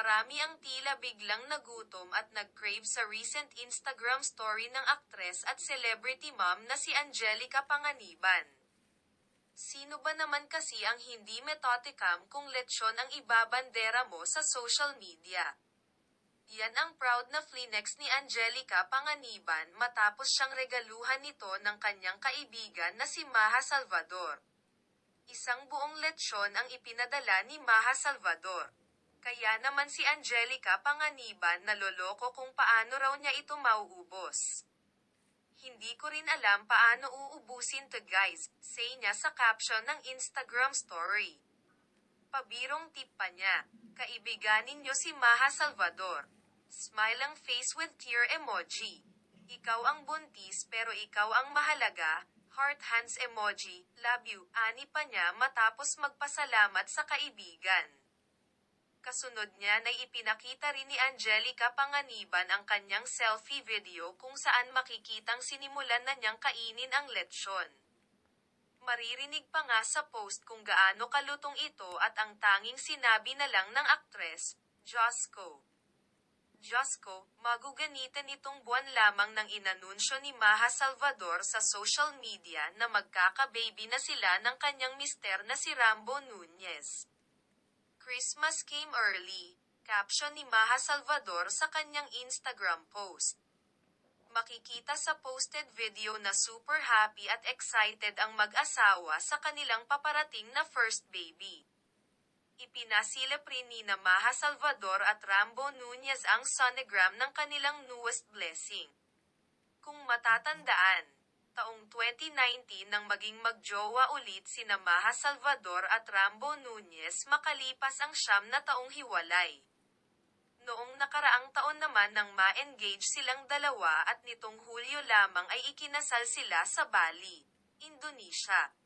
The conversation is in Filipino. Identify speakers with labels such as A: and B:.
A: Marami ang tila biglang nagutom at nag-crave sa recent Instagram story ng aktres at celebrity mom na si Angelica Panganiban. Sino ba naman kasi ang hindi metoticam kung lechon ang ibabandera mo sa social media? Yan ang proud na flinex ni Angelica Panganiban matapos siyang regaluhan nito ng kanyang kaibigan na si Maha Salvador. Isang buong lechon ang ipinadala ni Maha Salvador. Kaya naman si Angelica Panganiban naloloko kung paano raw niya ito mauubos. Hindi ko rin alam paano uubusin to guys, say niya sa caption ng Instagram story. Pabirong tip pa niya, kaibiganin niyo si Maha Salvador. Smile ang face with tear emoji. Ikaw ang buntis pero ikaw ang mahalaga, heart hands emoji, love you, ani pa niya matapos magpasalamat sa kaibigan. Kasunod niya na ipinakita rin ni Angelica Panganiban ang kanyang selfie video kung saan makikitang sinimulan na niyang kainin ang lechon. Maririnig pa nga sa post kung gaano kalutong ito at ang tanging sinabi na lang ng aktres, ko. Diyos ko, maguganitan itong buwan lamang ng inanunsyo ni Maha Salvador sa social media na magkaka-baby na sila ng kanyang mister na si Rambo Nunez. Christmas came early, caption ni Maha Salvador sa kanyang Instagram post. Makikita sa posted video na super happy at excited ang mag-asawa sa kanilang paparating na first baby. Ipinasilip rin ni Maha Salvador at Rambo Nunez ang sonogram ng kanilang newest blessing. Kung matatandaan, taong 2019 nang maging magjowa ulit sina Maha Salvador at Rambo Nunez makalipas ang siyam na taong hiwalay. Noong nakaraang taon naman nang ma-engage silang dalawa at nitong Hulyo lamang ay ikinasal sila sa Bali, Indonesia.